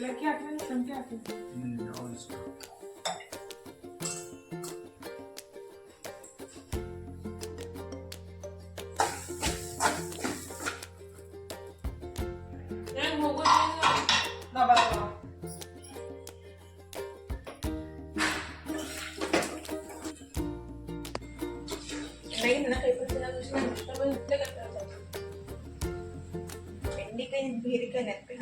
लड़की आती है संख्या आती है Hindi ka, hindi ka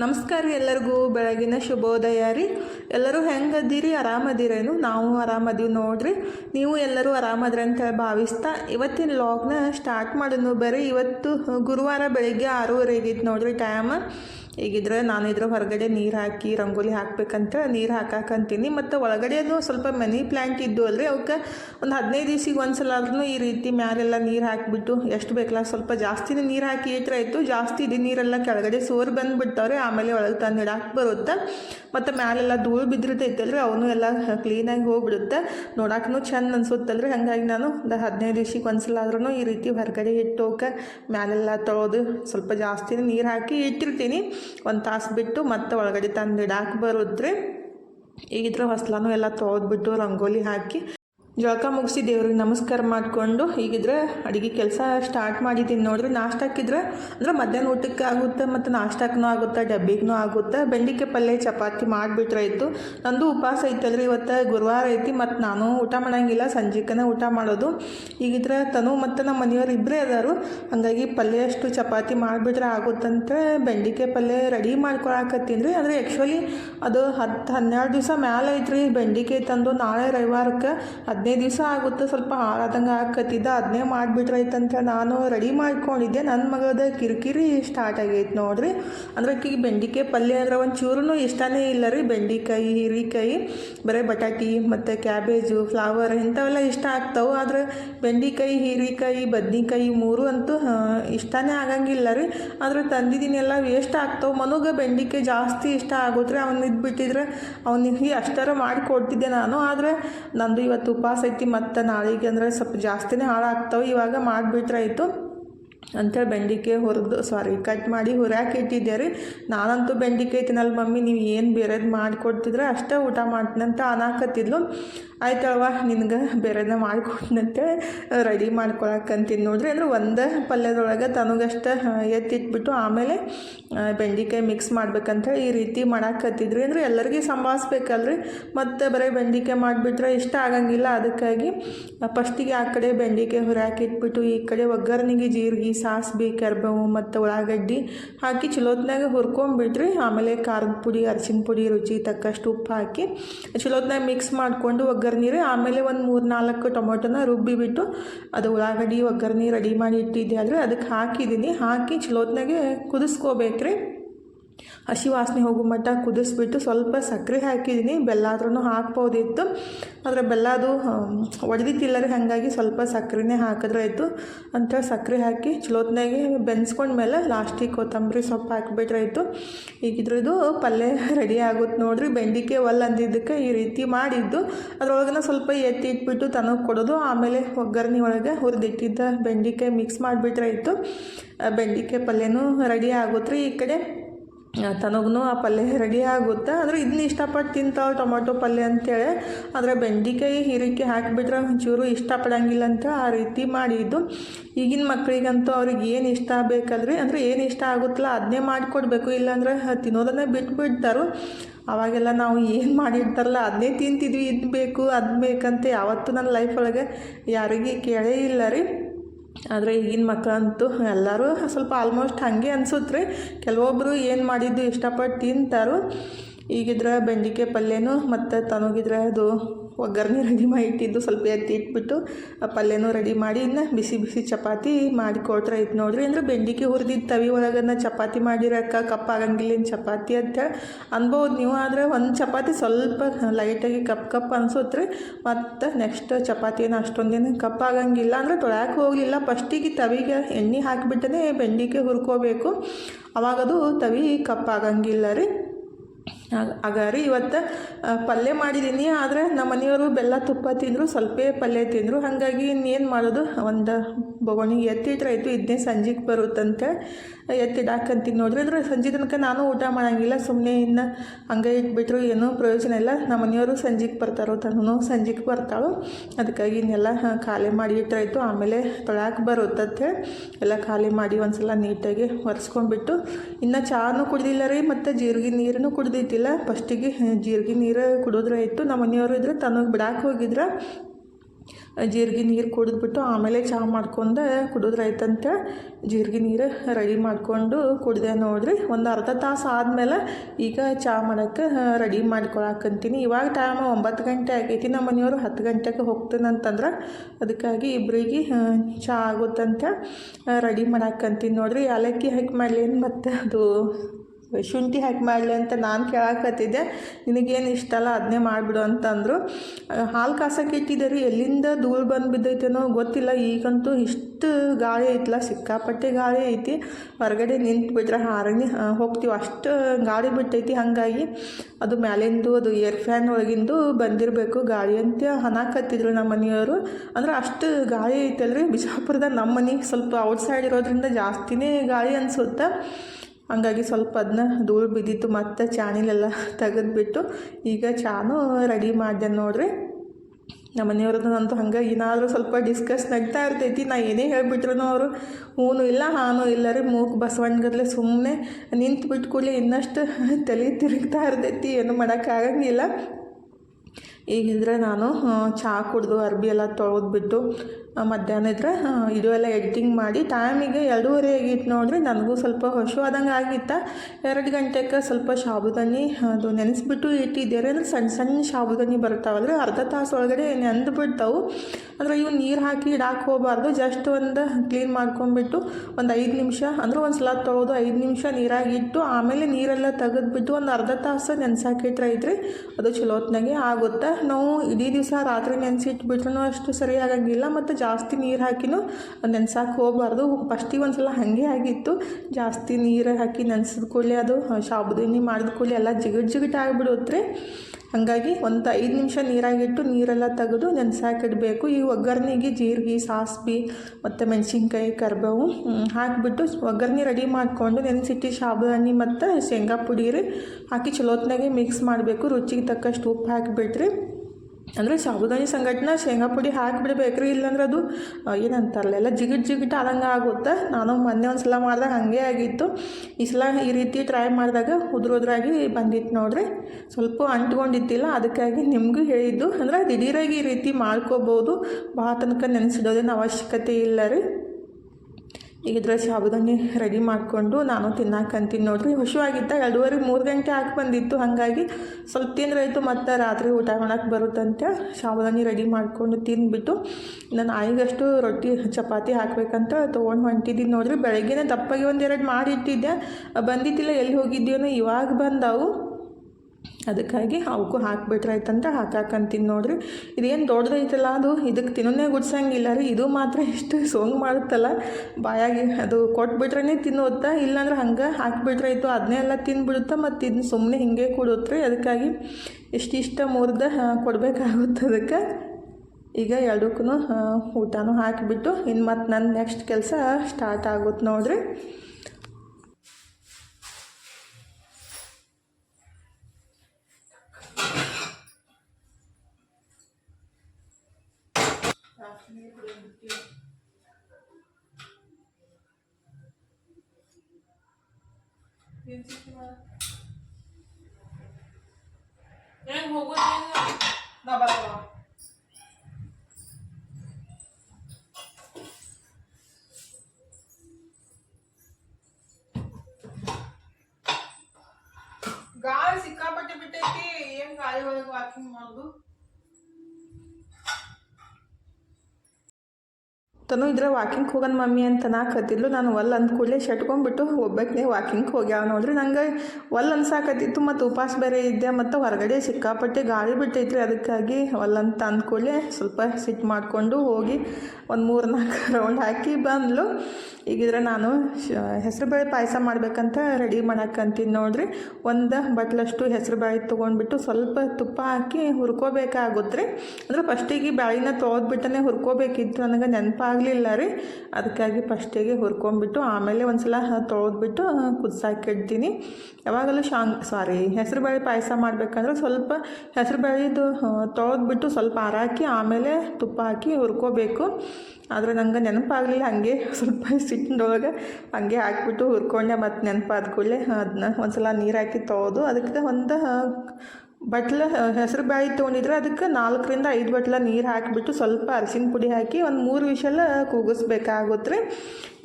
ನಮಸ್ಕಾರ ರೀ ಎಲ್ಲರಿಗೂ, ಬೆಳಗಿನ ಶುಭೋದಯ ರೀ. ಎಲ್ಲರೂ ಹೆಂಗದ್ದೀರಿ ಆರಾಮದಿರೇನು? ನಾವು ಆರಾಮದೀವಿ ನೋಡ್ರಿ. ನೀವು ಎಲ್ಲರೂ ಆರಾಮದ್ರಿ ಅಂತ ಹೇಳಿ ಭಾವಿಸ್ತಾ, ಇವತ್ತಿನ ಲಾಗ್ನ ಸ್ಟಾರ್ಟ್ ಮಾಡೋದು ಬರೀ ಇವತ್ತು ಗುರುವಾರ ಬೆಳಿಗ್ಗೆ ಆರೂವರೆ ಇತ್ತು ನೋಡ್ರಿ ಟೈಮ್ ಈಗಿದ್ರೆ ನಾನು ಇದ್ರ ಹೊರಗಡೆ ನೀರು ಹಾಕಿ ರಂಗೋಲಿ ಹಾಕ್ಬೇಕಂತ ನೀರು ಹಾಕಾಕಂತೀನಿ. ಮತ್ತು ಒಳಗಡೆನೂ ಸ್ವಲ್ಪ ಮನಿ ಪ್ಲ್ಯಾಂಟ್ ಇದ್ದು ಅಲ್ರಿ, ಅವಕ್ಕೆ ಒಂದು ಹದಿನೈದು ದಿವ್ಸಿಗೆ ಒಂದು ಸಲ ಆದ್ರೂ ಈ ರೀತಿ ಮ್ಯಾಲೆಲ್ಲ ನೀರು ಹಾಕಿಬಿಟ್ಟು ಎಷ್ಟು ಬೇಕಲ್ಲ ಸ್ವಲ್ಪ ಜಾಸ್ತಿನೇ ನೀರು ಹಾಕಿ ಇಟ್ರೆ ಆಯಿತು, ಜಾಸ್ತಿ ಇದೆ ನೀರೆಲ್ಲ ಕೆಳಗಡೆ ಸೋರ್ ಬಂದುಬಿಡ್ತಾವ್ರಿ, ಆಮೇಲೆ ಒಳಗೆ ತಂದು ಇಡಾಕೆ ಬರುತ್ತೆ? ಮತ್ತು ಮ್ಯಾಲೆಲ್ಲ ಧೂಳು ಬಿದ್ದಿರ್ತೈತಲ್ರಿ, ಅವನು ಎಲ್ಲ ಕ್ಲೀನಾಗಿ ಹೋಗ್ಬಿಡುತ್ತೆ? ನೋಡೋಕ್ಕೂ ಚೆಂದ ಅನ್ಸುತ್ತಲ್ರಿ, ಹಾಗಾಗಿ ನಾನು ಹದಿನೈದು ದಿವ್ಸಕ್ಕೆ ಒಂದು ಸಲ ಆದ್ರೂ ಈ ರೀತಿ ಹೊರಗಡೆ ಇಟ್ಟು ಹೋಗಕ್ಕೆ ಮ್ಯಾಲೆಲ್ಲ ತೊಳೆದು ಸ್ವಲ್ಪ ಜಾಸ್ತಿನೇ ನೀರು ಹಾಕಿ ಇಟ್ಟಿರ್ತೀನಿ. ಒಂದು ತಾಸು ಬಿಟ್ಟು ಮತ್ತೆ ಒಳಗಡೆ ತಂದು ಇಡಾಕೆ ಬರುದ್ರಿ ಈಗಿದ್ರೆ ಹೊಸ್ಲಾನು ಎಲ್ಲ ತೊಳೆದ್ಬಿಟ್ಟು ರಂಗೋಲಿ ಹಾಕಿ ಜಳಕ ಮುಗಿಸಿ ದೇವ್ರಿಗೆ ನಮಸ್ಕಾರ ಮಾಡಿಕೊಂಡು ಈಗಿದ್ರೆ ಅಡುಗೆ ಕೆಲಸ ಸ್ಟಾರ್ಟ್ ಮಾಡಿದ್ದೀನಿ ನೋಡ್ರಿ. ನಾಷ್ಟಕ್ಕಿದ್ರೆ ಅಂದ್ರೆ ಮಧ್ಯಾಹ್ನ ಊಟಕ್ಕೆ ಆಗುತ್ತೆ ಮತ್ತು ನಾಷ್ಟಕ್ಕೂ ಆಗುತ್ತೆ, ಡಬ್ಬಿಗೂ ಆಗುತ್ತೆ. ಬೆಂಡಿಕೆ ಪಲ್ಯ, ಚಪಾತಿ ಮಾಡಿಬಿಟ್ರೆ ಇತ್ತು ನಂದು ಉಪವಾಸ ಐತಲ್ರಿ ಇವತ್ತು. ಗುರುವಾರ ಐತಿ ಮತ್ತು ನಾನು ಊಟ ಮಾಡೋಂಗಿಲ್ಲ. ಸಂಜೆಕನೇ ಊಟ ಮಾಡೋದು. ಈಗಿದ್ರೆ ತನು ಮತ್ತು ನಮ್ಮ ಮನೆಯವರು ಇಬ್ಬರೇ ಅದಾರು. ಹಾಗಾಗಿ ಪಲ್ಯ ಅಷ್ಟು ಚಪಾತಿ ಮಾಡಿಬಿಟ್ರೆ ಆಗುತ್ತಂತ. ಬೆಂಡಿಕೆ ಪಲ್ಯ ರೆಡಿ ಮಾಡ್ಕೊಳಕತ್ತೀನಿ. ರೀ ಅಂದರೆ ಆ್ಯಕ್ಚುಲಿ ಅದು ಹತ್ತು ಹನ್ನೆರಡು ದಿವಸ ಮ್ಯಾಲೆ ಐತ್ರಿ. ಬೆಂಡಿಕಾಯಿ ತಂದು ನಾಳೆ ರವಿವಾರಕ್ಕೆ ಹದಿನೈದು ದಿವಸ ಆಗುತ್ತೆ, ಸ್ವಲ್ಪ ಹಾಳಾದಂಗೆ ಆಕತ್ತಿದ್ದ ಅದನ್ನೇ ಮಾಡಿಬಿಟ್ರೈತಂತ ನಾನು ರೆಡಿ ಮಾಡ್ಕೊಂಡಿದ್ದೆ. ನನ್ನ ಮಗದ ಕಿರಿಕಿರಿ ಸ್ಟಾರ್ಟ್ ಆಗೈತೆ ನೋಡ್ರಿ. ಅಂದ್ರೆ ಆಕಿಗೆ ಬೆಂಡಿಕಾಯಿ ಪಲ್ಯ ಅಂದ್ರೆ ಒಂದು ಚೂರು ಇಷ್ಟನೇ ಇಲ್ಲ ರೀ. ಬೆಂಡಿಕಾಯಿ, ಹೀರಿಕಾಯಿ, ಬರೀ ಬಟಾಟಿ ಮತ್ತು ಕ್ಯಾಬೇಜು ಫ್ಲವರ್ ಇಂಥವೆಲ್ಲ ಇಷ್ಟ ಆಗ್ತಾವೆ. ಆದರೆ ಬೆಂಡಿಕಾಯಿ, ಹೀರಿಕಾಯಿ, ಬದ್ನಿಕಾಯಿ ಮೂರು ಅಂತೂ ಇಷ್ಟನೇ ಆಗಂಗಿಲ್ಲ ರೀ. ಆದ್ರೆ ತಂದಿದ್ದೀನೆಲ್ಲ ವೇಸ್ಟ್ ಆಗ್ತಾವೆ. ಮನುಗೆ ಬೆಂಡಿಕಾಯಿ ಜಾಸ್ತಿ ಇಷ್ಟ ಆಗುತ್ತೆ ಅವ್ನು ಇದ್ಬಿಟ್ಟಿದ್ರೆ ಅವನಿಗೆ ಅಷ್ಟರ ಮಾಡಿಕೊಡ್ತಿದ್ದೆ ನಾನು. ಆದರೆ ನಂದು ಇವತ್ತು ಉಪವಾಸ ಐತಿ ಮತ್ತು ನಾಳೆಗೆ ಅಂದರೆ ಸ್ವಲ್ಪ ಜಾಸ್ತಿನೇ ಹಾಳಾಗ್ತವೆ. ಇವಾಗ ಮಾಡಿಬಿಟ್ರೆ ಆಯಿತು. ಅಂಥೇಳಿ ಬೆಂಡಿಕಾಯಿ ಹುರಿದು ಸಾರಿ ಕಟ್ ಮಾಡಿ ಹುರ್ಯಾಕೆ ಇಟ್ಟಿದ್ದೆ ರೀ? ನಾನಂತೂ ಬೆಂಡಿಕಾಯಿ ತಿನ್ನಲ್ಲ ಮಮ್ಮಿ, ನೀವು ಏನು ಬೇರೆದು ಮಾಡಿಕೊಡ್ತಿದ್ರೆ ಅಷ್ಟೇ ಊಟ ಮಾಡ್ತೀನಿ ಅಂತ ಅನ್ನಾಕತ್ತಿದ್ಲು ಆಯ್ತಲ್ವ ನಿನಗೆ ಬೇರೆದ ಮಾಡಿಕೊಡ್ನಂತೇಳಿ ರೆಡಿ ಮಾಡ್ಕೊಳಕಂತೀನಿ ನೋಡ್ರಿ. ಅಂದ್ರೆ ಒಂದೇ ಪಲ್ಯದೊಳಗೆ ತನಗಷ್ಟೇ ಎತ್ತಿಟ್ಬಿಟ್ಟು ಆಮೇಲೆ ಬೆಂಡಿಕಾಯಿ ಮಿಕ್ಸ್ ಮಾಡ್ಬೇಕಂತೇಳಿ ಈ ರೀತಿ ಮಾಡಾಕತ್ತಿದ್ರಿ ಅಂದ್ರೆ ಎಲ್ಲರಿಗೂ ಸಂಭಾಸ್ಬೇಕಲ್ರಿ. ಮತ್ತು ಬರೀ ಬೆಂಡಿಕಾಯಿ ಮಾಡಿಬಿಟ್ರೆ ಇಷ್ಟ ಆಗಂಗಿಲ್ಲ. ಅದಕ್ಕಾಗಿ ಫಸ್ಟಿಗೆ ಆ ಕಡೆ ಬೆಂಡಿಕಾಯಿ ಹುರಾಕಿ ಇಟ್ಬಿಟ್ಟು, ಈ ಕಡೆ ಒಗ್ಗರಣೆಗೆ ಜೀರಿಗೆ, ಸಾಸಿವೆ, ಕರಿಬೇವು ಮತ್ತು ಉಳ್ಳಾಗಡ್ಡಿ ಹಾಕಿ ಚಲೋತ್ನಾಗ ಹುರ್ಕೊಂಬಿಟ್ರಿ. ಆಮೇಲೆ ಖಾರದ ಪುಡಿ, ಅರಿಶಿನ ಪುಡಿ ರುಚಿ ತಕ್ಕಷ್ಟು ಉಪ್ಪು ಹಾಕಿ ಚಲೋತ್ನಾಗ ಮಿಕ್ಸ್ ಮಾಡಿಕೊಂಡು ಒಗ್ಗರ್ಣೆ ರೀ ಆಮೇಲೆ ಒಂದು ಮೂರು ನಾಲ್ಕು ಟೊಮೊಟೊನ ರುಬ್ಬಿಬಿಟ್ಟು ಅದು ಉಳ್ಳಾಗಡ್ಡಿ ಒಗ್ಗರಣೆ ರೆಡಿ ಮಾಡಿ ಇಟ್ಟಿದ್ದೆ ಆದರೆ ಅದಕ್ಕೆ ಹಾಕಿದ್ದೀನಿ. ಹಾಕಿ ಚಲೋತ್ನಾಗೆ ಕುದಿಸ್ಕೋಬೇಕ್ರಿ. ಹಸಿ ವಾಸನೆ ಹೋಗೋ ಮಟ್ಟ ಕುದಿಸ್ಬಿಟ್ಟು ಸ್ವಲ್ಪ ಸಕ್ಕರೆ ಹಾಕಿದ್ದೀನಿ. ಬೆಲ್ಲ ಆದ್ರೂ ಹಾಕ್ಬೋದಿತ್ತು. ಆದರೆ ಬೆಲ್ಲ ಅದು ಒಡೆದಿತ್ತಿಲ್ಲರೆ ಹಾಗಾಗಿ ಸ್ವಲ್ಪ ಸಕ್ಕರೆನೇ ಹಾಕಿದ್ರೆ ಆಯಿತು. ಅಂತ ಸಕ್ಕರೆ ಹಾಕಿ ಚಲೋತ್ನಾಗೆ ಬೆನ್ಸ್ಕೊಂಡ್ಮೇಲೆ ಲಾಸ್ಟಿಗೆ ಕೊತ್ತಂಬರಿ ಸೊಪ್ಪು ಹಾಕಿಬಿಟ್ರಾಯಿತು ಈಗ ಇದ್ರದ್ದು ಪಲ್ಯ ರೆಡಿ ಆಗುತ್ತೆ ನೋಡ್ರಿ. ಬೆಂಡಿಕೆ ಒಲ್ಲ ಅಂದಿದ್ದಕ್ಕೆ ಈ ರೀತಿ ಮಾಡಿದ್ದು. ಅದರೊಳಗನ ಸ್ವಲ್ಪ ಎತ್ತಿ ಇಟ್ಬಿಟ್ಟು ತನಗೆ ಕೊಡೋದು. ಆಮೇಲೆ ಒಗ್ಗರಣೆ ಒಳಗೆ ಹುರಿದಿಟ್ಟಿದ್ದ ಬೆಂಡಿಕಾಯಿ ಮಿಕ್ಸ್ ಮಾಡಿಬಿಟ್ರಾಯಿತು ಬೆಂಡಿಕಾಯಿ ಪಲ್ಯನೂ ರೆಡಿ ಆಗುತ್ತೆ ಈ ಕಡೆ. ತನಗೂ ಆ ಪಲ್ಯ ರೆಡಿ ಆಗುತ್ತೆ. ಅಂದರೆ ಇದನ್ನ ಇಷ್ಟಪಟ್ಟು ತಿಂತಾವೆ ಟೊಮೊಟೊ ಪಲ್ಯ ಅಂತೇಳಿ. ಆದರೆ ಬೆಂಡಿಕಾಯಿ, ಹೀರಿಕಾಯಿ ಹಾಕಿಬಿಟ್ರೆ ಒಂಚೂರು ಇಷ್ಟಪಡಂಗಿಲ್ಲ ಅಂತ ಆ ರೀತಿ ಮಾಡಿದ್ದು. ಈಗಿನ ಮಕ್ಕಳಿಗಂತೂ ಅವ್ರಿಗೆ ಏನು ಇಷ್ಟ ಬೇಕಲ್ರಿ ಅಂದರೆ ಏನು ಇಷ್ಟ ಆಗುತ್ತಲ್ಲ ಅದನ್ನೇ ಮಾಡಿಕೊಡ್ಬೇಕು. ಇಲ್ಲಾಂದ್ರೆ ತಿನ್ನೋದನ್ನೇ ಬಿಟ್ಬಿಡ್ತಾರೆ. ಅವಾಗೆಲ್ಲ ನಾವು ಏನು ಮಾಡಿರ್ತಾರಲ್ಲ ಅದನ್ನೇ ತಿಂತಿದ್ವಿ ಇದು ಬೇಕು, ಅದು ಬೇಕಂತ ಯಾವತ್ತೂ ನನ್ನ ಲೈಫ್ ಒಳಗೆ ಯಾರಿಗೆ ಕೇಳೇ ಇಲ್ಲ ರೀ. ಆದರೆ ಈಗಿನ ಮಕ್ಕಳಂತೂ ಎಲ್ಲರೂ ಸ್ವಲ್ಪ ಆಲ್ಮೋಸ್ಟ್ ಹಾಗೆ ಅನಿಸುತ್ತೆ ಕೆಲವೊಬ್ಬರು ಏನು ಮಾಡಿದ್ದು ಇಷ್ಟಪಟ್ಟು ತಿಂತಾರೋ. ಈಗಿದ್ರೆ ಬೆಂಡಿಕಾಯಿ ಪಲ್ಯನೂ ಮತ್ತು ತನಗಿದ್ರೆ ಅದು ಒಗ್ಗರಣೆ ರೆಡಿ ಮಾಡಿ ಇಟ್ಟಿದ್ದು ಸ್ವಲ್ಪ ಎತ್ತಿ ಇಟ್ಬಿಟ್ಟು ಪಲ್ಯನೂ ರೆಡಿ ಮಾಡಿ, ಇನ್ನು ಬಿಸಿ ಬಿಸಿ ಚಪಾತಿ ಮಾಡಿ ಕೊಟ್ರೆ ಐತೆ ನೋಡ್ರಿ. ಅಂದ್ರೆ ಬೆಂಡಿಕೆ ಹುರಿದಿದ್ದ ತವಿ ಒಳಗನ್ನ ಚಪಾತಿ ಮಾಡಿರಕ್ಕ ಕಪ್ಪಾಗಂಗಿಲ್ಲ ಇನ್ನು ಚಪಾತಿ ಅಂತ ಅನ್ಬೋದು ನೀವು. ಆದರೆ ಒಂದು ಚಪಾತಿ ಸ್ವಲ್ಪ ಲೈಟಾಗಿ ಕಪ್ ಕಪ್ ಅನ್ಸುತ್ತೆ ಮತ್ತು ನೆಕ್ಸ್ಟ್ ಚಪಾತಿ ಏನು ಅಷ್ಟೊಂದೇನು ಕಪ್ ಆಗಂಗಿಲ್ಲ. ಅಂದರೆ ತೊಳ್ಯಾಕೆ ಹೋಗಲಿಲ್ಲ. ಫಸ್ಟಿಗೆ ತವಿಗೆ ಎಣ್ಣೆ ಹಾಕಿಬಿಟ್ಟೇ ಬೆಂಡಿಕೆ ಹುರ್ಕೋಬೇಕು. ಅವಾಗದು ತವಿ ಕಪ್ಪಾಗಂಗಿಲ್ಲ ರೀ. ಅಗಾರಿ ಇವತ್ತು ಪಲ್ಯ ಮಾಡಿದ್ದೀನಿ ಆದರೆ ನಮ್ಮ ಮನೆಯವರು ಬೆಲ್ಲ ತುಪ್ಪ ತಿಂದರು, ಸ್ವಲ್ಪ ಪಲ್ಯ ತಿಂದರು. ಹಾಗಾಗಿ ಇನ್ನೇನು ಮಾಡೋದು? ಒಂದು ಬೊಗಣಿಗೆ ಎತ್ತಿಟ್ರೆ ಆಯಿತು ಇದನ್ನೇ ಸಂಜೆಗೆ ಬರುತ್ತಂತೆ. ಎತ್ತಿಡಾಕಂತೀನಿ ನೋಡ್ರಿ. ಅಂದ್ರೆ ಸಂಜೆ ತನಕ ನಾನು ಊಟ ಮಾಡಂಗಿಲ್ಲ ಸುಮ್ಮನೆ ಇನ್ನು ಹಂಗೆ ಇಟ್ಬಿಟ್ರು, ಏನೂ ಪ್ರಯೋಜನ ಇಲ್ಲ. ನಮ್ಮ ಮನೆಯವರು ಸಂಜೆಗೆ ಬರ್ತಾರೋ ತನೂ ಸಂಜೆಗೆ ಬರ್ತಾಳು. ಅದಕ್ಕಾಗಿ ಇನ್ನೆಲ್ಲ ಖಾಲಿ ಮಾಡಿ ಇಟ್ರಾಯ್ತು ಆಮೇಲೆ ತೊಳ್ಯಾಕೆ ಬರುತ್ತಂತೆ. ಎಲ್ಲ ಖಾಲಿ ಮಾಡಿ ಒಂದ್ಸಲ ನೀಟಾಗಿ ಒರೆಸ್ಕೊಂಡ್ಬಿಟ್ಟು, ಇನ್ನು ಚಹಾನು ಕುಡಿದಿಲ್ಲ ರೀ, ಮತ್ತು ಜೀರಿಗೆ ನೀರನ್ನು ಕುಡ್ದಿದ್ದಿಲ್ಲ. ಫಸ್ಟಿಗೆ ಜೀರಿಗೆ ನೀರು ಇತ್ತು ನಮ್ಮ ಮನೆಯವರು ಇದ್ರೆ ತನಗೆ ಬಿಡಾಕೆ ಹೋಗಿದ್ರೆ. ಜೀರಿಗೆ ನೀರು ಕುಡಿದ್ಬಿಟ್ಟು ಆಮೇಲೆ ಚಹಾ ಮಾಡ್ಕೊಂಡು ಕುಡಿದ್ರಾಯ್ತಂತ ಜೀರಿಗೆ ನೀರು ರೆಡಿ ಮಾಡಿಕೊಂಡು ಕುಡಿದೆ ನೋಡ್ರಿ. ಒಂದು ಅರ್ಧ ತಾಸು ಆದಮೇಲೆ ಈಗ ಚಹಾ ಮಾಡೋಕ್ಕೆ ರೆಡಿ ಮಾಡ್ಕೊಳಕಂತೀನಿ. ಇವಾಗ ಟೈಮ್ ಒಂಬತ್ತು ಗಂಟೆ ಆಗೈತಿ. ನಮ್ಮ ಮನೆಯವರು ಹತ್ತು ಗಂಟೆಗೆ ಹೋಗ್ತೀನಂತಂದ್ರೆ ಅದಕ್ಕಾಗಿ ಇಬ್ಬರಿಗೆ ಚಹಾ ಆಗುತ್ತಂತೆ. ರೆಡಿ ಮಾಡಾಕಂತೀನಿ ನೋಡ್ರಿ. ಏಲಕ್ಕಿ ಹಾಕಿ ಮಾಡಲಿ ಮತ್ತು ಅದು? ಶುಂಠಿ ಹಾಕಿ ಮಾಡಲಿ ಅಂತ ನಾನು ಕೇಳಾಕತ್ತಿದ್ದೆ. ನಿನಗೇನು ಇಷ್ಟ ಅಲ್ಲ ಅದನ್ನೇ ಮಾಡಿಬಿಡು ಅಂತಂದರು. ಹಾಲು ಕಾಸಕ್ಕೆ ಇಟ್ಟಿದ್ದೆ ರೀ ಎಲ್ಲಿಂದ ಧೂಳು ಬಂದು ಬಿದ್ದೈತೇನೋ ಗೊತ್ತಿಲ್ಲ. ಈಗಂತೂ ಇಷ್ಟು ಗಾಳಿ ಐತಲ್ಲ ಸಿಕ್ಕಾಪಟ್ಟೆ ಗಾಳಿ ಐತಿ. ಹೊರಗಡೆ ನಿಂತು ಬಿಟ್ರೆ ಹಾರಣಿ ಹೋಗ್ತೀವಿ. ಅಷ್ಟು ಗಾಳಿ ಬಿಟ್ಟೈತಿ ಹಾಗಾಗಿ. ಅದು ಮ್ಯಾಲಿಂದು, ಅದು ಏರ್ ಫ್ಯಾನ್ ಒಳಗಿಂದು ಬಂದಿರಬೇಕು ಗಾಳಿ ಅಂತ ಹನಾಕತ್ತಿದ್ರು ನಮ್ಮ ಮನೆಯವರು. ಅಂದ್ರೆ ಅಷ್ಟು ಗಾಳಿ ಐತಲ್ರಿ. ಬಿಜಾಪುರದ ನಮ್ಮ ಮನೆಗೆ ಸ್ವಲ್ಪ ಔಟ್ಸೈಡ್ ಇರೋದ್ರಿಂದ ಜಾಸ್ತಿನೇ ಗಾಳಿ ಅನಿಸುತ್ತೆ. ಹಂಗಾಗಿ ಸ್ವಲ್ಪ ಅದನ್ನ ಧೂಳು ಬಿದ್ದಿತ್ತು, ಮತ್ತು ಚಾನಿಲೆಲ್ಲ ತೆಗೆದುಬಿಟ್ಟು ಈಗ ಚಾನು ರೆಡಿ ಮಾಡಿದೆ ನೋಡ್ರಿ. ನಮ್ಮ ಮನೆಯವ್ರದ್ದು ಹಂಗೆ ಏನಾದರೂ ಸ್ವಲ್ಪ ಡಿಸ್ಕಸ್ ನಗ್ತಾ ಇರ್ತೈತಿ. ನಾ ಏನೇ ಹೇಳಿಬಿಟ್ರು ಅವರು, ಹೂನು ಇಲ್ಲ, ಹಾನು ಇಲ್ಲ ರೀ, ಮೂಗು ಬಸವಣ್ಣಗದ್ಲೆ ಸುಮ್ಮನೆ ನಿಂತು ಬಿಟ್ಟು ಕೂಡಲೇ ಇನ್ನಷ್ಟು ತಲೆ ತಿರುಗ್ತಾ ಇರ್ತೈತಿ, ಏನು ಮಾಡೋಕ್ಕಾಗಂಗಿಲ್ಲ ಈಗಿದ್ರೆ ನಾನು ಚಹಾ ಕುಡಿದು ಅರ್ಬಿ ಎಲ್ಲ ತೊಳೆದ್ಬಿಟ್ಟು ಮಧ್ಯಾಹ್ನ ಇದ್ರೆ ಇದು ಎಲ್ಲ ಎಡಿಟಿಂಗ್ ಮಾಡಿ ಟೈಮಿಗೆ ಎರಡೂವರೆ ಆಗಿತ್ತು ನೋಡ್ರಿ, ನನಗೂ ಸ್ವಲ್ಪ ಹಶು ಆದಂಗೆ ಆಗಿತ್ತ. ಎರಡು ಗಂಟೆಗೆ ಸ್ವಲ್ಪ ಸಾಬುದಾನಿ ಅದು ನೆನೆಸ್ಬಿಟ್ಟು ಇಟ್ಟಿದ್ದೆ ಅಂದರೆ ಸಣ್ಣ ಸಣ್ಣ ಸಾಬುದಾನಿ ಬರ್ತಾವಲ್ರಿ, ಅರ್ಧ ತಾಸು ಒಳಗಡೆ ನೆಂದು ಬಿಡ್ತಾವೆ ಅಂದರೆ ಇವು ನೀರು ಹಾಕಿ ಇಡಾಕೆ ಹೋಗಬಾರ್ದು ಜಸ್ಟ್ ಒಂದು ಕ್ಲೀನ್ ಮಾಡ್ಕೊಂಡ್ಬಿಟ್ಟು ಒಂದು ಐದು ನಿಮಿಷ, ಅಂದರೆ ಒಂದು ಸಲ ತೊಳೆದು ಐದು ನಿಮಿಷ ನೀರಾಗಿ ಇಟ್ಟು, ಆಮೇಲೆ ನೀರೆಲ್ಲ ತೆಗೆದ್ಬಿಟ್ಟು ಒಂದು ಅರ್ಧ ತಾಸು ನೆನ್ಸಾಕಿಟ್ರೆ ಐತ್ರಿ, ಅದು ಚಲೋ ಹೊತ್ನಾಗೆ ಆಗುತ್ತೆ. ನಾವು ಇಡೀ ದಿವಸ ರಾತ್ರಿ ನೆನೆಸಿಟ್ಬಿಟ್ರೂ ಅಷ್ಟು ಸರಿ ಮತ್ತು ಮತ್ತು ಜಾಸ್ತಿ ನೀರು ಹಾಕಿನೂ ನೆನ್ಸಕ್ಕೆ ಹೋಗಬಾರ್ದು. ಫಸ್ಟಿಗೆ ಒಂದು ಸಲ ಹಾಗೆ ಆಗಿತ್ತು. ಜಾಸ್ತಿ ನೀರು ಹಾಕಿ ನೆನ್ಸಿದ ಕೂಡಲೇ ಅದು ಶಾಬುದಿನಿ ಮಾಡಿದ ಕೂಡಲೇ ಎಲ್ಲ ಜಿಗಟ್ ಜಿಗಟ್ ಆಗಿಬಿಡುತ್ತೆ ಹಾಗಾಗಿ ಒಂದು ಐದು ನಿಮಿಷ ನೀರಾಗಿಟ್ಟು ನೀರೆಲ್ಲ ತೆಗೆದು ನೆನೆಸಾಕಿಡಬೇಕು ಈ ಒಗ್ಗರಣೆಗೆ ಜೀರಿಗೆ, ಸಾಸ್ಬಿ ಮತ್ತು ಮೆಣಸಿನ್ಕಾಯಿ, ಕರ್ಬೇವು ಹಾಕಿಬಿಟ್ಟು ಒಗ್ಗರಣೆ ರೆಡಿ ಮಾಡಿಕೊಂಡು ನೆನೆಸಿಟ್ಟು ಸಾಬುದಾನಿ ಮತ್ತು ಶೇಂಗಾ ಪುಡಿ ಹಾಕಿ ಚಲೋತ್ನಾಗೆ ಮಿಕ್ಸ್ ಮಾಡಬೇಕು. ರುಚಿಗೆ ತಕ್ಕಷ್ಟು ಉಪ್ಪು ಹಾಕಿಬಿಟ್ರಿ. ಅಂದರೆ ಸಾಬುದಾನಿ ಸಂಘಟನೆ ಶೇಂಗಾ ಪುಡಿ ಹಾಕಿಬಿಡ್ಬೇಕ್ರಿ, ಇಲ್ಲಾಂದ್ರೆ ಅದು ಏನಂತಾರಲ್ಲ, ಎಲ್ಲ ಜಿಗಿಟ್ ಜಿಗಿಟ್ ಆದಂಗೆ ಆಗುತ್ತೆ. ನಾನು ಮೊನ್ನೆ ಒಂದು ಸಲ ಮಾಡಿದಾಗ ಹಾಗೆ ಆಗಿತ್ತು. ಈ ಸಲ ಈ ರೀತಿ ಟ್ರೈ ಮಾಡಿದಾಗ ಉದ್ರ ಉದ್ರಾಗಿ ಬಂದಿತ್ತು ನೋಡ್ರಿ. ಸ್ವಲ್ಪ ಅಂಟ್ಕೊಂಡಿದ್ದಿಲ್ಲ, ಅದಕ್ಕಾಗಿ ನಿಮಗೂ ಹೇಳಿದ್ದು. ಅಂದ್ರೆ ದಿಢೀರಾಗಿ ಈ ರೀತಿ ಮಾಡ್ಕೋಬೋದು. ಭಾಳ ತನಕ ನೆನೆಸಿಡೋದೇನು ಅವಶ್ಯಕತೆ ಇಲ್ಲ ರೀ. ಈಗ ಇದ್ರಲ್ಲಿ ರೆಡಿ ಮಾಡಿಕೊಂಡು ನಾನು ತಿನ್ನಾಕಂತೀನಿ ನೋಡ್ರಿ. ಹುಷುವಾಗಿದ್ದ ಎರಡೂವರೆ ಮೂರು ಗಂಟೆ ಹಾಕಿ ಬಂದಿತ್ತು. ಹಾಗಾಗಿ ಸ್ವಲ್ಪ ತಿಂದ್ರಾಯಿತು ಮತ್ತು ರಾತ್ರಿ ಊಟ ಮಾಡೋಕ್ಕೆ ಬರುತ್ತಂತೆ ಸಾಬುದಾನಿ ರೆಡಿ ಮಾಡಿಕೊಂಡು ತಿಂದ್ಬಿಟ್ಟು ನಾನು ಆಯಿಗಷ್ಟು ರೊಟ್ಟಿ, ಚಪಾತಿ ಹಾಕಬೇಕಂತ ತೊಗೊಂಡು ಹೊಂಟಿದ್ದೀನಿ ನೋಡ್ರಿ. ಬೆಳಗ್ಗೆನೇ ದಪ್ಪಗೆ ಒಂದೆರಡು ಮಾಡಿಟ್ಟಿದ್ದೆ ಬಂದಿದ್ದಿಲ್ಲ, ಎಲ್ಲಿ ಹೋಗಿದ್ದೀವೋ ಇವಾಗ ಬಂದವು. ಅದಕ್ಕಾಗಿ ಅವಕ್ಕೂ ಅಂತ ಹಾಕಾಕಂತೀನಿ ನೋಡ್ರಿ. ಇದೇನು ದೊಡ್ಡದೈತಲ್ಲ ಅದು? ಇದಕ್ಕೆ ತಿನ್ನೋನೇ ಗುಡ್ಸಂಗಿಲ್ಲ ರೀ. ಇದು ಮಾತ್ರ ಎಷ್ಟು ಸೋಂಗ್ ಮಾಡುತ್ತಲ್ಲ? ಬಾಯಾಗಿ ಅದು ಕೊಟ್ಬಿಟ್ರೇ ತಿನ್ನುತ್ತಾ, ಇಲ್ಲಾಂದ್ರೆ ಹಂಗೆ ಹಾಕಿಬಿಟ್ರಾಯ್ತು ಅದನ್ನೇ ಎಲ್ಲ ತಿಂದ್ಬಿಡುತ್ತೆ ಮತ್ತು ಇದನ್ನ ಸುಮ್ಮನೆ ಹಿಂಗೆ ಕೊಡುತ್ತೆ ಅದಕ್ಕಾಗಿ ಇಷ್ಟಿಷ್ಟ ಮುರಿದ ಕೊಡಬೇಕಾಗುತ್ತೆ ಅದಕ್ಕೆ. ಈಗ ಎರಡಕ್ಕೂ ಊಟನೂ ಹಾಕಿಬಿಟ್ಟು ಇನ್ನು ಮತ್ತು ನನ್ನ ನೆಕ್ಸ್ಟ್ ಕೆಲಸ ಸ್ಟಾರ್ಟ್ ಆಗುತ್ತೆ ನೋಡ್ರಿ. ಹೆಂಗ್ ಹೋಗೋದೇನು ನಾ ಬರಲ್ಲ ಗಾಳಿ ಸಿಕ್ಕಾಪಟ್ಟೆ ಬಿಟ್ಟೈತಿ ಏನ್ ಗಾಳಿ ಒಳಗೆ ವಾಕಿಂಗ್ ಮಾಡೋದು ತನು ಇದ್ರೆ ವಾಕಿಂಗ್ ಹೋಗೋಣ ಮಮ್ಮಿ ಅಂತ ನಾಕತ್ತಿದ್ಲು ನಾನು ಒಲ್ ಅಂದ ಕೂಡಲೇ ಶಟ್ಕೊಂಡ್ಬಿಟ್ಟು ಒಬ್ಬಕ್ಕೆ ವಾಕಿಂಗ್ ಹೋಗ್ಯಾವ ನೋಡ್ರಿ. ನಂಗೆ ಒಲ್ ಅನ್ಸಾಕತ್ತಿತ್ತು. ಮತ್ತು ಉಪವಾಸ ಬೇರೆ ಇದ್ದೆ ಮತ್ತು ಹೊರಗಡೆ ಸಿಕ್ಕಾಪಟ್ಟೆ ಗಾಳಿ ಬಿಟ್ಟೈತ್ರಿ. ಅದಕ್ಕಾಗಿ ಒಲ್ ಅಂತ ಕೂಡಲೇ ಸ್ವಲ್ಪ ಸಿಟ್ ಮಾಡಿಕೊಂಡು ಹೋಗಿ ಒಂದು ಮೂರು ನಾಲ್ಕು ರೌಂಡ್ ಹಾಕಿ ಬಂದ್ಲು. ಈಗಿದ್ರೆ ನಾನು ಹೆಸರುಬೇಳೆ ಪಾಯಸ ಮಾಡ್ಬೇಕಂತ ರೆಡಿ ಮಾಡಕ್ಕಂತೀನಿ ನೋಡ್ರಿ. ಒಂದು ಬಟ್ಲಷ್ಟು ಹೆಸರುಬೇಳೆ ತೊಗೊಂಡ್ಬಿಟ್ಟು ಸ್ವಲ್ಪ ತುಪ್ಪ ಹಾಕಿ ಹುರ್ಕೋಬೇಕಾಗುತ್ತೆ ರೀ. ಅಂದ್ರೆ ಫಸ್ಟಿಗೆ ಬ್ಯಾಳಿನ ತೊಳೆದ್ಬಿಟ್ಟನೆ ಹುರ್ಕೋಬೇಕಿತ್ತು. ನನಗೆ ನೆನಪಾಗಲಿಲ್ಲ ರೀ. ಅದಕ್ಕಾಗಿ ಫಸ್ಟಿಗೆ ಹುರ್ಕೊಂಬಿಟ್ಟು ಆಮೇಲೆ ಒಂದು ಸಲ ತೊಳೆದ್ಬಿಟ್ಟು ಕುದಿಸಾಕಿಡ್ತೀನಿ ಯಾವಾಗಲೂ ಶಾಂಗ್ ಸಾರಿ ಹೆಸರುಬೇಳೆ ಪಾಯಸ ಮಾಡಬೇಕಂದ್ರೆ ಸ್ವಲ್ಪ ಹೆಸರುಬೇಳೆದು ತೊಳೆದ್ಬಿಟ್ಟು ಸ್ವಲ್ಪ ಆರಾಕಿ ಆಮೇಲೆ ತುಪ್ಪ ಹಾಕಿ ಹುರ್ಕೋಬೇಕು. ಆದರೆ ನಂಗೆ ನೆನಪಾಗಲಿಲ್ಲ, ಹಾಗೆ ಸ್ವಲ್ಪ ಸಿಟ್ಟಿನೊಳಗೆ ಹಾಗೆ ಹಾಕ್ಬಿಟ್ಟು ಹುರ್ಕೊಂಡೆ ಮತ್ತು ನೆನಪಾದ ಕೂಡಲೇ ಅದನ್ನ ಒಂದು ಸಲ ನೀರು ಹಾಕಿ ತೊಳೆದು ಅದಕ್ಕೆ ಒಂದು ಬಟ್ಲ ಹೆಸರು ಬ್ಯಾಳಿ ತೊಗೊಂಡಿದ್ರೆ ಅದಕ್ಕೆ ನಾಲ್ಕರಿಂದ ಐದು ಬಟ್ಲ ನೀರು ಹಾಕಿಬಿಟ್ಟು ಸ್ವಲ್ಪ ಅರಿಶಿನ ಪುಡಿ ಹಾಕಿ ಒಂದು ಮೂರು ವಿಷಲ ಕೂಗಿಸ್ಬೇಕಾಗುತ್ತೆ ರೀ.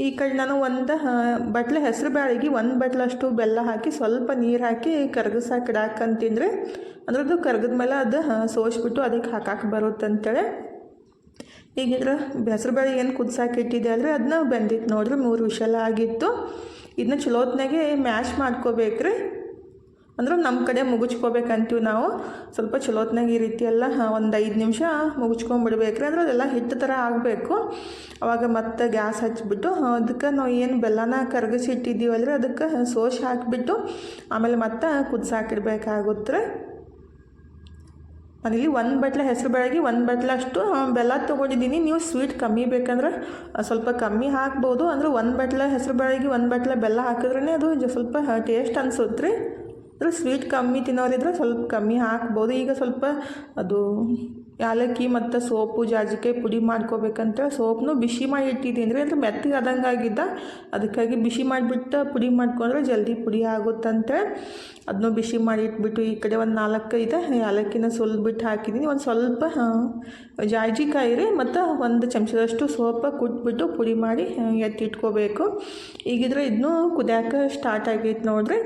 ಈ ಕಡೆ ನಾನು ಒಂದು ಬಟ್ಲೆ ಹೆಸರು ಬ್ಯಾಳಿಗೆ ಒಂದು ಬಟ್ಲಷ್ಟು ಬೆಲ್ಲ ಹಾಕಿ ಸ್ವಲ್ಪ ನೀರು ಹಾಕಿ ಕರ್ಗಿಸಾಕಿ ಇಡಾಕಂತಿದ್ರೆ ಅದ್ರದ್ದು ಕರ್ಗದ ಮೇಲೆ ಅದು ಸೋಸ್ಬಿಟ್ಟು ಅದಕ್ಕೆ ಹಾಕಕ್ಕೆ ಬರುತ್ತಂತೇಳಿ ಅಂತೇಳಿ. ಇದ್ರ ಹೆಸರು ಏನು ಕುದ್ಸಾಕಿ ಇಟ್ಟಿದ್ದೆ ಅಂದರೆ ಅದನ್ನ ಬೆಂದಿತ್ತು ನೋಡ್ರಿ ಮೂರು ವಿಷಲ ಆಗಿತ್ತು. ಇದನ್ನ ಚಲೋತ್ನಾಗೆ ಮ್ಯಾಶ್ ಮಾಡ್ಕೋಬೇಕ್ರಿ. ಅಂದ್ರೆ ನಮ್ಮ ಕಡೆ ಮುಗುಚ್ಕೋಬೇಕಂತೀವಿ ನಾವು. ಸ್ವಲ್ಪ ಚಲೋತ್ನಾಗ ಈ ರೀತಿ ಎಲ್ಲ ಒಂದು ಐದು ನಿಮಿಷ ಮುಗುಚ್ಕೊಂಡ್ಬಿಡ್ಬೇಕ್ರಿ ಅಂದ್ರೆ ಅದೆಲ್ಲ ಹಿಟ್ಟು ಥರ ಆಗಬೇಕು. ಅವಾಗ ಮತ್ತೆ ಗ್ಯಾಸ್ ಹಚ್ಚಿಬಿಟ್ಟು ಅದಕ್ಕೆ ನಾವು ಏನು ಬೆಲ್ಲನ ಕರಗಿಸಿ ಇಟ್ಟಿದ್ದೀವಲ್ರಿ ಅದಕ್ಕೆ ಸೋಸಿ ಹಾಕಿಬಿಟ್ಟು ಆಮೇಲೆ ಮತ್ತೆ ಕುದಿಸಾಕಿಡ್ಬೇಕಾಗುತ್ತೆ. ನಾನಿಲ್ಲಿ ಒಂದು ಬಟ್ಲೆ, ಹೆಸರು ಬೆಳಗ್ಗೆ ಒಂದು ಬಟ್ಲಷ್ಟು ಬೆಲ್ಲ ತೊಗೊಂಡಿದ್ದೀನಿ. ನೀವು ಸ್ವೀಟ್ ಕಮ್ಮಿ ಬೇಕಂದ್ರೆ ಸ್ವಲ್ಪ ಕಮ್ಮಿ ಹಾಕ್ಬೋದು. ಅಂದ್ರೆ ಒಂದು ಬಟ್ಲೆ, ಹೆಸರು ಬೆಳಗ್ಗೆ ಒಂದು ಬಟ್ಲೆ ಬೆಲ್ಲ ಹಾಕಿದ್ರೇ ಅದು ಸ್ವಲ್ಪ ಟೇಸ್ಟ್ ಅನ್ಸುತ್ತೆ ರೀ ಅಂದ್ರೆ ಸ್ವೀಟ್ ಕಮ್ಮಿ ತಿನ್ನೋರಿದ್ರೆ ಸ್ವಲ್ಪ ಕಮ್ಮಿ ಹಾಕ್ಬೋದು. ಈಗ ಸ್ವಲ್ಪ ಅದು ಯಾಲಕ್ಕಿ ಮತ್ತು ಸೋಪು, ಜಾಜಿಕಾಯಿ ಪುಡಿ ಮಾಡ್ಕೋಬೇಕಂತ ಸೋಪ್ನೂ ಬಿಸಿ ಮಾಡಿ ಇಟ್ಟಿದ್ದೀನಿ. ರೀ ಅಂದ್ರೆ ಮೆತ್ತಗೆ ಆದಂಗೆ ಆಗಿದ್ದ, ಅದಕ್ಕಾಗಿ ಬಿಸಿ ಮಾಡಿಬಿಟ್ಟು ಪುಡಿ ಮಾಡ್ಕೊಂಡ್ರೆ ಜಲ್ದಿ ಪುಡಿ ಆಗುತ್ತಂತೆ ಅದನ್ನು ಬಿಸಿ ಮಾಡಿ ಇಟ್ಬಿಟ್ಟು ಈ ಕಡೆ ಒಂದು ನಾಲ್ಕು ಇದೆ ಯಾಲಕ್ಕಿನ ಸುಲ್ಬಿಟ್ಟು ಹಾಕಿದ್ದೀನಿ. ಒಂದು ಸ್ವಲ್ಪ ಜಾಜಿಕಾಯಿ ರೀ, ಮತ್ತು ಒಂದು ಚಮಚದಷ್ಟು ಸೋಪ ಕುಟ್ಬಿಟ್ಟು ಪುಡಿ ಮಾಡಿ ಎತ್ತಿಟ್ಕೋಬೇಕು. ಈಗಿದ್ರೆ ಇದನ್ನು ಕುದಿಯೋಕೆ ಸ್ಟಾರ್ಟ್ ಆಗೈತೆ ನೋಡಿರಿ.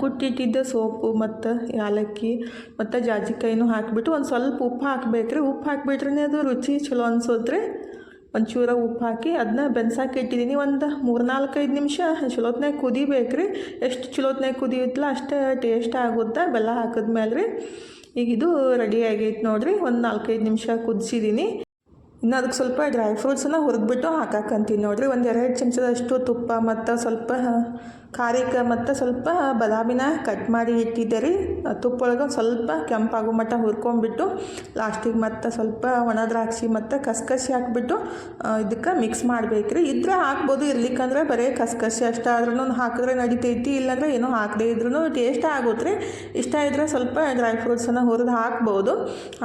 ಕುಟ್ಟಿಟ್ಟಿದ್ದ ಸೋಪು ಮತ್ತು ಏಲಕ್ಕಿ ಮತ್ತು ಜಾಜಿಕಾಯಿನೂ ಹಾಕಿಬಿಟ್ಟು ಒಂದು ಸ್ವಲ್ಪ ಉಪ್ಪು ಹಾಕ್ಬೇಕ್ರಿ. ಉಪ್ಪು ಹಾಕಿಬಿಟ್ರೆ ಅದು ರುಚಿ ಚಲೋ ಅನ್ಸೋದ್ರಿ ಒಂಚೂರ ಉಪ್ಪು ಹಾಕಿ ಅದನ್ನ ಬೆನ್ಸಾಕಿ ಇಟ್ಟಿದ್ದೀನಿ ಒಂದು ಮೂರು ನಾಲ್ಕೈದು ನಿಮಿಷ ಚಲೋತ್ನಾಗ ಕುದಿಬೇಕ್ರಿ. ಎಷ್ಟು ಚಲೋತ್ನಾಗ ಕುದಿಯುತ್ತಲ್ಲ ಅಷ್ಟೇ ಟೇಸ್ಟ್ ಆಗುತ್ತೆ ಬೆಲ್ಲ ಹಾಕಿದ್ಮೇಲೆ ರೀ ಈಗ ಇದು ರೆಡಿ ಆಗೈತೆ ನೋಡಿರಿ. ಒಂದು ನಾಲ್ಕೈದು ನಿಮಿಷ ಕುದಿಸಿದ್ದೀನಿ ಇನ್ನು ಅದಕ್ಕೆ ಸ್ವಲ್ಪ ಡ್ರೈ ಫ್ರೂಟ್ಸನ್ನು ಹುರಿದ್ಬಿಟ್ಟು ಹಾಕಾಕಂತೀನಿ ನೋಡಿರಿ. ಒಂದು ಎರಡು ಚಮಚದಷ್ಟು ತುಪ್ಪ ಮತ್ತು ಸ್ವಲ್ಪ ಖಾರಕ್ಕೆ ಮತ್ತು ಸ್ವಲ್ಪ ಬದಾಮಿನ ಕಟ್ ಮಾಡಿ ಇಟ್ಟಿದ್ದೆ ರೀ ತುಪ್ಪೊಳಗೆ ಸ್ವಲ್ಪ ಕೆಂಪಾಗೋ ಮಟ್ಟ ಹುರ್ಕೊಂಬಿಟ್ಟು ಲಾಸ್ಟಿಗೆ ಮತ್ತು ಸ್ವಲ್ಪ ಒಣ ದ್ರಾಕ್ಷಿ ಮತ್ತು ಕಸ್ಕಸಿ ಹಾಕ್ಬಿಟ್ಟು ಇದಕ್ಕೆ ಮಿಕ್ಸ್ ಮಾಡ್ಬೇಕು ರೀ ಇದ್ರೆ ಹಾಕ್ಬೋದು ಇರ್ಲಿಕ್ಕಂದ್ರೆ ಬರೀ ಕಸ್ಕಸಿ ಅಷ್ಟೇ ಆದ್ರೂ ಹಾಕಿದ್ರೆ ನಡಿತೈತಿ, ಇಲ್ಲಾಂದ್ರೆ ಏನೋ ಹಾಕದೇ ಇದ್ರೂ ಟೇಸ್ಟ್ ಆಗುತ್ತೆ ರೀ ಇಷ್ಟ ಇದ್ರೆ ಸ್ವಲ್ಪ ಡ್ರೈ ಫ್ರೂಟ್ಸನ್ನು ಹುರಿದು ಹಾಕ್ಬೋದು.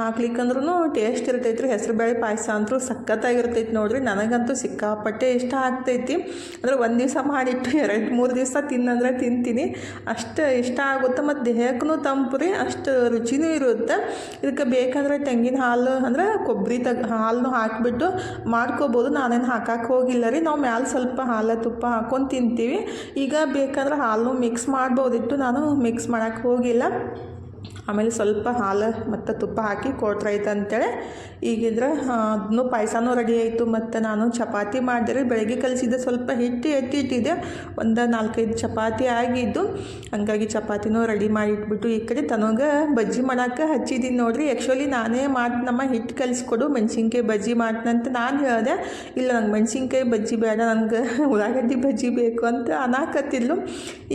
ಹಾಕ್ಲಿಕ್ಕಂದ್ರೂ ಟೇಸ್ಟ್ ಇರ್ತೈತಿ ರೀ ಹೆಸರುಬೇಳೆ ಪಾಯಸ ಅಂತೂ ಸಖತ್ತಾಗಿರ್ತೈತಿ ನೋಡಿರಿ. ನನಗಂತೂ ಸಿಕ್ಕಾಪಟ್ಟೆ ಇಷ್ಟ ಆಗ್ತೈತಿ. ಅಂದರೆ ಒಂದು ದಿವಸ ಮಾಡಿಟ್ಟು ಎರಡು ಮೂರು ದಿವಸ ತಿನ್ನಂದ್ರೆ ತಿಂತೀನಿ. ಅಷ್ಟು ಇಷ್ಟ ಆಗುತ್ತೆ. ಮತ್ತು ದೇಹಕ್ಕೂ ತಂಪು ರೀ ಅಷ್ಟು ರುಚಿನೂ ಇರುತ್ತೆ. ಇದಕ್ಕೆ ಬೇಕಾದರೆ ತೆಂಗಿನ ಹಾಲು ಅಂದ್ರೆ ಕೊಬ್ಬರಿ ತಗ್ ಹಾಲನ್ನು ಹಾಕಿಬಿಟ್ಟು ಮಾಡ್ಕೋಬೋದು. ನಾನೇನು ಹಾಕಕ್ಕೆ ಹೋಗಿಲ್ಲ ರೀ. ನಾವು ಮ್ಯಾಲೆ ಸ್ವಲ್ಪ ಹಾಲು ತುಪ್ಪ ಹಾಕ್ಕೊಂಡು ತಿಂತೀವಿ. ಈಗ ಬೇಕಾದ್ರೆ ಹಾಲು ಮಿಕ್ಸ್ ಮಾಡ್ಬೋದಿತ್ತು. ನಾನು ಮಿಕ್ಸ್ ಮಾಡೋಕ್ಕೆ ಹೋಗಿಲ್ಲ. ಆಮೇಲೆ ಸ್ವಲ್ಪ ಹಾಲು ಮತ್ತು ತುಪ್ಪ ಹಾಕಿ ಕೊಡ್ತಾಯ್ತು ಅಂತೇಳಿ ಈಗಿದ್ರೆ ಅದನ್ನು ಪಾಯಸನೂ ರೆಡಿ ಆಯಿತು. ಮತ್ತು ನಾನು ಚಪಾತಿ ಮಾಡಿದ್ರೆ ಬೆಳಗ್ಗೆ ಕಲಿಸಿದ್ದೆ ಸ್ವಲ್ಪ ಹಿಟ್ಟು ಎತ್ತಿಟ್ಟಿದ್ದೆ ಒಂದು ನಾಲ್ಕೈದು ಚಪಾತಿ ಆಗಿದ್ದು, ಹಂಗಾಗಿ ಚಪಾತಿನೂ ರೆಡಿ ಮಾಡಿ ಇಟ್ಬಿಟ್ಟು ಈ ಕಡೆ ತನಗೆ ಬಜ್ಜಿ ಮಾಡೋಕೆ ಹಚ್ಚಿದ್ದೀನಿ ನೋಡಿರಿ. ಆ್ಯಕ್ಚುಲಿ ನಾನೇ ಮಾಡಿ, ನಮ್ಮ ಹಿಟ್ಟು ಕಲಿಸ್ಕೊಡು, ಮೆಣಸಿನ್ಕಾಯಿ ಬಜ್ಜಿ ಮಾಡ್ತಂತ ನಾನು ಹೇಳಿದೆ. ಇಲ್ಲ, ನಂಗೆ ಮೆಣಸಿನ್ಕಾಯಿ ಬಜ್ಜಿ ಬೇಡ ನನಗೆ ಉಳ್ಳಾಗಡ್ಡಿ ಬಜ್ಜಿ ಬೇಕು ಅಂತ ಅನಾಕತ್ತಿದ್ಲು.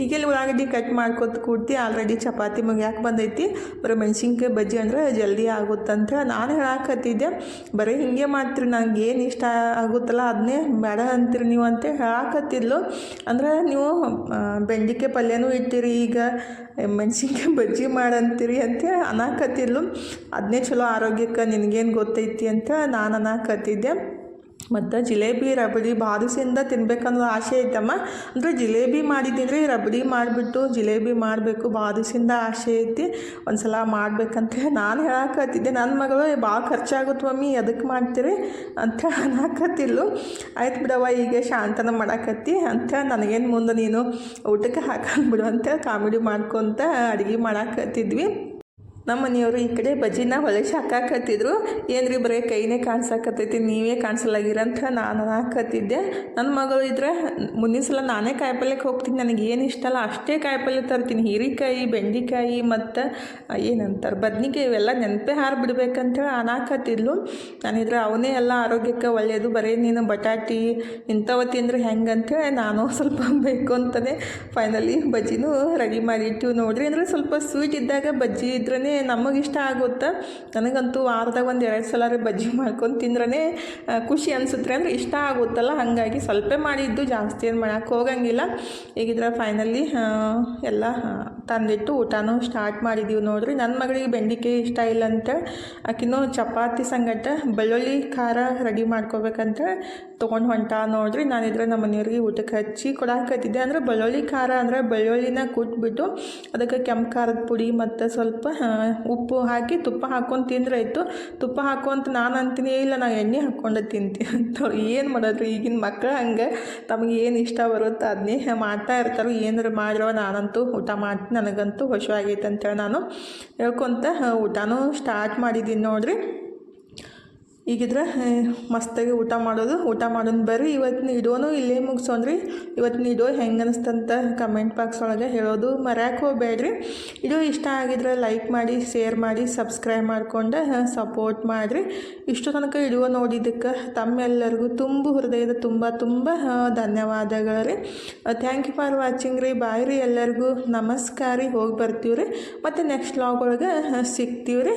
ಈಗೆಲ್ಲ ಉಳ್ಳಾಗಡ್ಡಿ ಕಟ್ ಮಾಡ್ಕೊತ ಕೂಡ್ತಿ ಆಲ್ರೆಡಿ ಚಪಾತಿ ಮುಗಿಯಾಕೆ ಬಂದೈತಿ. ಬರೀ ಮೆಣಸಿನ್ಕಾಯಿ ಬಜ್ಜಿ ಅಂದರೆ ಜಲ್ದಿ ಆಗುತ್ತಂತ ನಾನು ಹೇಳಾಕತ್ತಿದ್ದೆ. ಬರೀ ಹಿಂಗೆ ಮಾಡ್ತೀರಿ, ನಂಗೆ ಏನು ಇಷ್ಟ ಆಗುತ್ತಲ್ಲ ಅದನ್ನೇ ಬೇಡ ಅಂತೀರಿ ನೀವು ಅಂತ ಹೇಳಾಕತ್ತಿದ್ಲು. ಅಂದ್ರೆ ನೀವು ಬೆಂಡಿಕೆ ಪಲ್ಯನೂ ಇಟ್ಟಿರಿ, ಈಗ ಮೆಣಸಿನ್ಕಾಯಿ ಬಜ್ಜಿ ಮಾಡಂತೀರಿ ಅಂತ ಅನಾಕತ್ತಿದ್ಲು. ಅದನ್ನೇ ಚಲೋ ಆರೋಗ್ಯಕ್ಕೆ ನಿನಗೇನು ಗೊತ್ತೈತಿ ಅಂತ ನಾನು ಅನ್ನಾಕತ್ತಿದ್ದೆ ಮತ್ತು ಜಿಲೇಬಿ, ರಬಡಿ ದಿವಸದಿಂದ ತಿನ್ಬೇಕನ್ನೋ ಆಸೆ ಐತಮ್ಮ? ಅಂದರೆ ಜಿಲೇಬಿ ಮಾಡಿದ್ದೀನಿ ರಬಡಿ ಮಾಡಿಬಿಟ್ಟು ಜಿಲೇಬಿ ಮಾಡಬೇಕು ಬಾದುಸಿಂದ ಆಸೆ ಐತಿ. ಒಂದು ಸಲ ಮಾಡ್ಬೇಕಂತ ನಾನು ಹೇಳಕತ್ತಿದ್ದೆ. ನನ್ನ ಮಗಳು ಭಾಳ ಖರ್ಚಾಗುತ್ತೆ ಮಮ್ಮಿ ಎದಕ್ಕೆ ಮಾಡ್ತೀರಿ? ಅಂತ ಅನ್ನಕತ್ತಿಲ್ಲು ಆಯ್ತು ಬಿಡವ್ವ ಈಗ ಶಾಂತನ ಮಾಡಾಕತ್ತಿ. ಅಂತ ನನಗೇನು ಮುಂದೆ ನೀನು ಊಟಕ್ಕೆ ಹಾಕಂದ್ಬಿಡು ಅಂತ ಕಾಮಿಡಿ ಮಾಡ್ಕೊತ ಅಡುಗೆ ಮಾಡಾಕತ್ತಿದ್ವಿ. ನಮ್ಮ ಮನೆಯವರು ಈ ಕಡೆ ಬಜ್ಜಿನ ಹೊಲಸಿ ಹಾಕಾಕತ್ತಿದ್ರು ಏನ್ರಿ ಬರೀ ಕೈನೇ ಕಾಣಿಸಾಕತ್ತೈತಿ, ನೀವೇ ಕಾಣಿಸಲಾಗಿರಂತ ನಾನು ಹಾಕತ್ತಿದ್ದೆ. ನನ್ನ ಮಗಳು ಇದ್ರೆ ಮುಂದಿನ ಸಲ ನಾನೇ ಕಾಯಿಪಲ್ಯಕ್ಕೆ ಹೋಗ್ತೀನಿ, ನನಗೆ ಏನು ಇಷ್ಟ ಅಲ್ಲ, ಅಷ್ಟೇ ಕಾಯಿಪಲ್ಯ ತರ್ತೀನಿ. ಹೀರಿಕಾಯಿ, ಬೆಂಡೆಕಾಯಿ ಮತ್ತು ಏನಂತಾರೆ, ಬದ್ನಿಕಾಯಿ ಇವೆಲ್ಲ ನೆನಪೇ ಹಾರು ಬಿಡ್ಬೇಕಂತೇಳಿ ಅನಾಕತ್ತಿದ್ಲು ನಾನಿದ್ರೆ ಅವನೇ ಎಲ್ಲ ಆರೋಗ್ಯಕ್ಕೆ ಒಳ್ಳೆಯದು ಬರೀ ನೀನು ಬಟಾಟಿ, ಇಂಥವ ತಿಂದ್ರೆ ಹೆಂಗೆ ಅಂತೇಳಿ ನಾನು ಸ್ವಲ್ಪ ಬೇಕು ಅಂತಲೇ ಫೈನಲಿ ಬಜ್ಜಿನೂ ರೆಡಿ ಮಾಡಿಟ್ಟು ನೋಡ್ರಿ. ಅಂದರೆ ಸ್ವಲ್ಪ ಸ್ವೀಟ್ ಇದ್ದಾಗ ಬಜ್ಜಿ ಇದ್ರೇ ನಮಗೆ ಇಷ್ಟ ಆಗುತ್ತೆ? ನನಗಂತೂ ವಾರದಾಗ ಒಂದು ಎರಡು ಸಲ ಬಜ್ಜಿ ಮಾಡ್ಕೊಂಡು ತಿಂದ್ರೇ ಖುಷಿ ಅನಿಸುತ್ತೆ ಅಂದರೆ ಇಷ್ಟ ಆಗುತ್ತಲ್ಲ, ಹಾಗಾಗಿ ಸ್ವಲ್ಪ ಮಾಡಿದ್ದು, ಜಾಸ್ತಿ ಏನು ಮಾಡೋಕ್ಕೆ ಹೋಗಂಗಿಲ್ಲ. ಈಗಿದ್ರೆ ಫೈನಲಿ ಎಲ್ಲ ತಂದಿಟ್ಟು ಊಟನೂ ಸ್ಟಾರ್ಟ್ ಮಾಡಿದ್ದೀವಿ ನೋಡ್ರಿ. ನನ್ನ ಮಗಳಿಗೆ ಬೆಂಡೆಕಾಯಿ ಇಷ್ಟ ಇಲ್ಲ ಅಂತ ಆಕಿನೂ ಚಪಾತಿ ಸಂಗಟ, ಬೆಳ್ಳುಳ್ಳಿ ಖಾರ ರೆಡಿ ಮಾಡ್ಕೋಬೇಕಂತ ತೊಗೊಂಡು ಹೊಂಟ ನೋಡ್ರಿ. ನಾನಿದ್ರೆ ನಮ್ಮ ಮನೆಯವ್ರಿಗೆ ಊಟಕ್ಕೆ ಹಚ್ಚಿ ಕೊಡಾಕತ್ತಿದ್ದೆ. ಅಂದರೆ ಬೆಳ್ಳುಳ್ಳಿ ಖಾರ ಅಂದರೆ ಬೆಳ್ಳುಳ್ಳಿನ ಕುಟ್ಬಿಟ್ಟು, ಅದಕ್ಕೆ ಕೆಂಪು ಖಾರದ ಪುಡಿ ಮತ್ತು ಸ್ವಲ್ಪ ಉಪ್ಪು ಹಾಕಿ ತುಪ್ಪ ಹಾಕ್ಕೊಂಡು ತಿಂದ್ರೆ ಆಯಿತು. ತುಪ್ಪ ಹಾಕೊಂತ ನಾನು ಅಂತೀನಿ ಇಲ್ಲ, ನಾನು ಎಣ್ಣೆ ಹಾಕ್ಕೊಂಡು ತಿಂತೀನಿ ಅಂತ ಏನು ಮಾಡೋದು? ಈಗಿನ ಮಕ್ಕಳು ಹಂಗೆ. ತಮಗೆ ಏನು ಇಷ್ಟ ಬರುತ್ತೋ ಅದನ್ನೇ ಮಾಡ್ತಾ ಇರ್ತಾರೆ ಏನಾರು ಮಾಡಿರೋ ನಾನಂತೂ ಊಟ ಮಾಡ್ತೀನಿ. ನನಗಂತೂ ಹೊಶವಾಗೈತೆ ಅಂತೇಳಿ ನಾನು ಹೇಳ್ಕೊತ ಊಟನೂ ಸ್ಟಾರ್ಟ್ ಮಾಡಿದ್ದೀನಿ ನೋಡ್ರಿ. ಈಗಿದ್ರೆ ಮಸ್ತಾಗಿ ಊಟ ಮಾಡೋದು. ಊಟ ಮಾಡೋದು ಬರ್ರಿ. ಇವತ್ತಿನ ಇಡೋನು ಇಲ್ಲೇ ಮುಗಿಸೋನ್ರಿ. ಇವತ್ತಿನ ಇಡೋ ಹೆಂಗೆ ಅನಿಸ್ತಂತ ಕಮೆಂಟ್ ಬಾಕ್ಸ್ ಒಳಗೆ ಹೇಳೋದು ಮರ್ಯಾಕೆ ಹೋಗ್ಬೇಡ್ರಿ. ಇಡೋ ಇಷ್ಟ ಆಗಿದ್ರೆ ಲೈಕ್ ಮಾಡಿ ಶೇರ್ ಮಾಡಿ ಸಬ್ಸ್ಕ್ರೈಬ್ ಮಾಡ್ಕೊಂಡು ಸಪೋರ್ಟ್ ಮಾಡಿರಿ. ಇಷ್ಟು ತನಕ ಇಡೋ ನೋಡಿದ್ದಕ್ಕೆ ತಮ್ಮೆಲ್ಲರಿಗೂ ತುಂಬ ಹೃದಯದ ತುಂಬ ತುಂಬ ಧನ್ಯವಾದಗಳು ರೀ ಥ್ಯಾಂಕ್ ಯು ಫಾರ್ ವಾಚಿಂಗ್ ರೀ. ಬಾಯ್ ರೀ ಎಲ್ಲರಿಗೂ. ನಮಸ್ಕಾರ ರೀ. ಹೋಗಿ ಬರ್ತೀವಿ ರೀ ಮತ್ತು ನೆಕ್ಸ್ಟ್ ಲಾಗ್ ಒಳಗೆ ರೀ